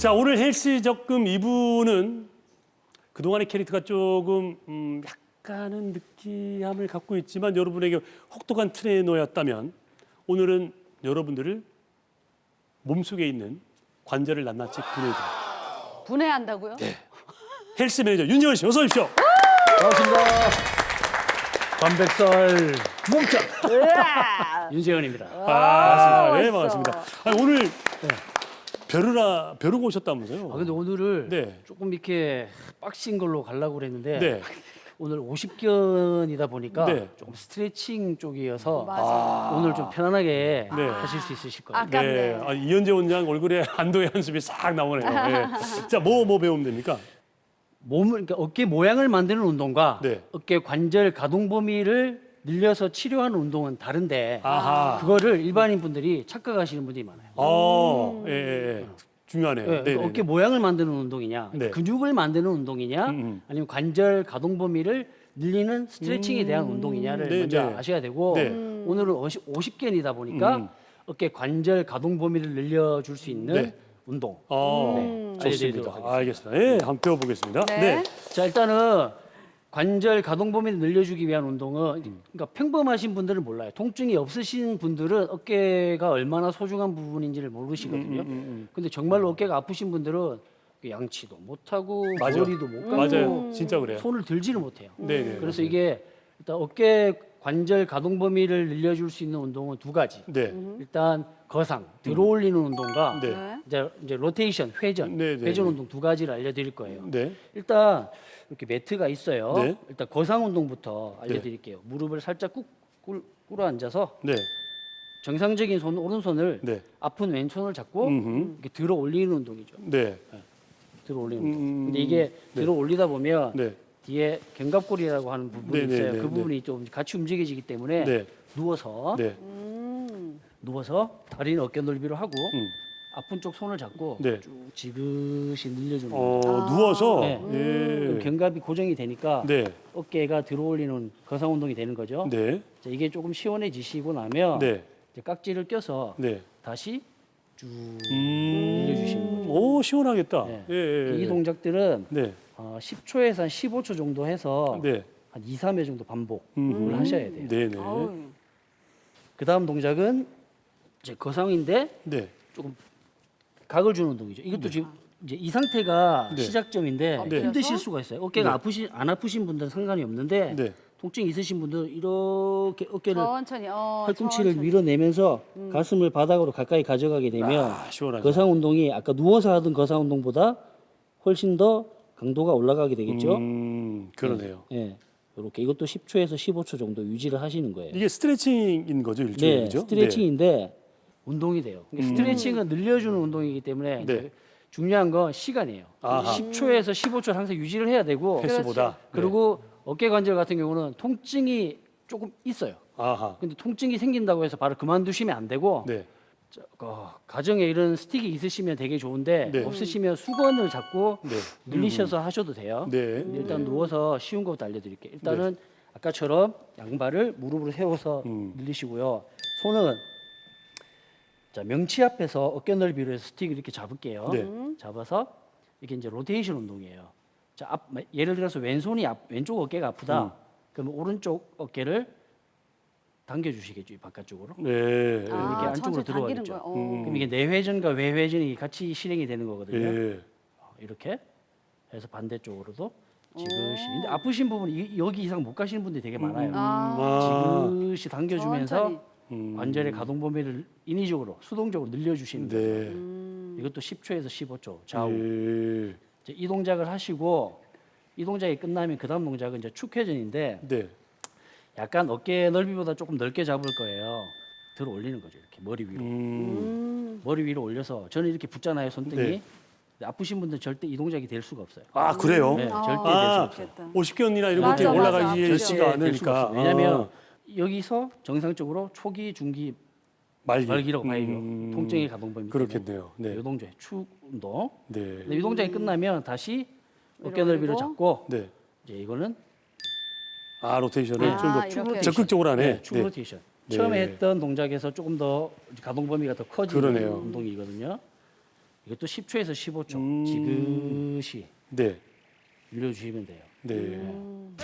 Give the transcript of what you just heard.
자, 오늘 헬스 적금 2부는 그동안의 캐릭터가 조금 음, 약간은 느끼함을 갖고 있지만 여러분에게 혹독한 트레이너였다면 오늘은 여러분들을 몸속에 있는 관절을 낱낱이 분해줘. 분해한다고요? 헬스 매니저 윤정은 씨 어서 오십시오. 반갑습니다. 관백살 몸짱. 윤재현입니다. 아, 네, 멋있어. 반갑습니다. 아니, 오늘 벼르라 벼르고 오셨다면서요? 아 근데 오늘을 네. 조금 이렇게 빡신 걸로 가려고 그랬는데 네. 오늘 50견이다 보니까 네. 조금 스트레칭 쪽이어서 맞아. 오늘 좀 편안하게 네. 하실 수 있으실 거예요. 아, 아깝네. 아, 이현재 원장 얼굴에 안도의 한숨이 싹 나오네요. 네. 자, 뭐 뭐 배우면 됩니까? 몸을 그러니까 어깨 모양을 만드는 운동과 네. 어깨 관절 가동 범위를 늘려서 치료하는 운동은 다른데 아하. 그거를 일반인 분들이 착각하시는 분들이 많아요. 어, 예, 예, 예. 중요하네요. 네, 네, 네, 어깨 모양을 만드는 운동이냐, 네. 근육을 만드는 운동이냐, 음, 음. 아니면 관절 가동 범위를 늘리는 스트레칭에 대한 운동이냐를 네, 먼저 네. 아셔야 되고 네. 오늘은 50, 개이다 보니까 음. 어깨 관절 가동 범위를 늘려줄 수 있는 네. 운동. 어, 네. 좋습니다. 알려드리도록 하겠습니다. 알겠습니다. 예, 한번 배워보겠습니다. 네. 네. 자 일단은 관절 가동 범위를 늘려주기 위한 운동은 그러니까 평범하신 분들은 몰라요. 통증이 없으신 분들은 어깨가 얼마나 소중한 부분인지를 모르시거든요. 음, 음, 음. 근데 정말로 어깨가 아프신 분들은 양치도 못하고 맞아. 머리도 못 감고 맞아요. 진짜 그래요. 손을 들지를 못해요. 네, 네. 그래서 이게 일단 어깨 관절 가동 범위를 늘려줄 수 있는 운동은 두 가지. 네. 일단 거상 들어올리는 운동과 네. 네. 이제, 이제 로테이션 회전 네, 네, 회전 네. 운동 두 가지를 알려드릴 거예요. 네. 일단 이렇게 매트가 있어요. 네. 일단 거상 운동부터 알려드릴게요. 무릎을 살짝 꾹 꿇- 꿇어 앉아서 네. 정상적인 손 오른손을 네. 아픈 왼손을 잡고 음흠. 이렇게 들어 올리는 운동이죠. 네. 들어 올리는 운동. 음, 근데 이게 들어 올리다 보면 네. 뒤에 견갑골이라고 하는 부분이 네, 네, 있어요. 네, 그 네. 부분이 좀 같이 움직여지기 때문에 네. 누워서 네. 음. 누워서 다리는 어깨 넓이로 하고 음. 아픈 쪽 손을 잡고 네. 쭉 지그시 늘려주는 어, 거죠. 누워서 네. 그럼 예. 견갑이 고정이 되니까 네. 어깨가 들어 올리는 거상 운동이 되는 거죠. 네. 자, 이게 조금 시원해지시고 나면 네. 이제 깍지를 껴서 네. 다시 쭉 음. 늘려주시는 거죠. 오, 시원하겠다. 네. 예, 예, 예. 이 동작들은 네. 어, 10초에서 한 15초 정도 해서 네. 한 2, 3회 정도 반복을 음. 하셔야 돼요. 네, 네. 아우. 그 다음 동작은 이제 거상인데 네. 조금 각을 주는 운동이죠. 이것도 지금 이제 이 상태가 네. 시작점인데 네. 힘드실 수가 있어요. 어깨가 네. 아프신 안 아프신 분들은 상관이 없는데 네. 통증 있으신 분들은 이렇게 어깨를 천천히. 어, 팔꿈치를 천천히. 밀어내면서 가슴을 바닥으로 가까이 가져가게 되면 아, 시원하죠. 거상 운동이 아까 누워서 하던 거상 운동보다 훨씬 더 강도가 올라가게 되겠죠. 음, 그러네요. 예. 이렇게 이것도 10초에서 15초 정도 유지를 하시는 거예요. 이게 스트레칭인 거죠, 일종의 네, 그죠? 스트레칭인데 운동이 돼요. 그러니까 스트레칭은 늘려주는 운동이기 때문에 네. 이제 중요한 건 시간이에요. 아하. 10초에서 15초를 항상 유지를 해야 되고 네. 횟수보다. 그리고 어깨 관절 같은 경우는 통증이 조금 있어요. 네. 아하. 근데 통증이 생긴다고 해서 바로 그만두시면 안 되고 네. 저, 어, 가정에 이런 스틱이 있으시면 되게 좋은데 네. 없으시면 수건을 잡고 네. 늘리셔서 하셔도 돼요. 네. 근데 일단 누워서 쉬운 것부터 알려드릴게요. 일단은 아까처럼 양발을 무릎으로 세워서 음. 늘리시고요. 손은 자 명치 앞에서 어깨 넓이로 해서 스틱을 이렇게 잡을게요. 네. 잡아서 이게 이제 로테이션 운동이에요. 자, 앞, 예를 들어서 왼손이 앞, 왼쪽 어깨가 아프다. 음. 그러면 오른쪽 어깨를 당겨 주시겠죠, 이 바깥쪽으로. 네. 이렇게 아, 안쪽으로 들어가겠죠. 거야. 어. 음. 그럼 이게 내회전과 외회전이 같이 실행이 되는 거거든요. 예. 어, 이렇게 해서 반대쪽으로도 지그시. 근데 아프신 부분 이 여기 이상 못 가시는 분들이 되게 많아요. 아, 아. 지그시 당겨주면서 천천히. 음. 관절의 가동 범위를 인위적으로 수동적으로 늘려주시는 거예요. 네. 음. 이것도 10초에서 15초 좌우. 예. 이제 이 동작을 하시고 이 동작이 끝나면 그 다음 동작은 이제 축회전인데 네. 약간 어깨 넓이보다 조금 넓게 잡을 거예요. 들어 올리는 거죠. 이렇게 머리 위로. 음. 음. 머리 위로 올려서 저는 이렇게 붙잖아요 손등이. 네. 아프신 분들 절대 이 동작이 될 수가 없어요. 아, 그래요? 네, 아, 절대 아, 될 수가 없어요. 50견이나 이런 맞아, 것들이 맞아. 올라가지지가 절대 될 수가 않으니까. 없어요. 왜냐하면 아, 여기서 정상적으로 초기, 중기, 말기. 말기라고 봐요. 음. 통증의 가동 범위. 그렇겠네요. 네. 이 동작 축 운동. 네. 근데 이 동작이 끝나면 다시 어깨 올리고. 잡고 네. 이제 이거는 아, 로테이션을 아, 좀더 이렇게. 적극적으로 하네. 네, 축 네. 로테이션. 네. 처음에 했던 동작에서 조금 더 가동 범위가 더 커지는 그러네요. 운동이거든요. 이것도 10초에서 15초 음. 지그시 네. 늘려주시면 돼요. 네. 음.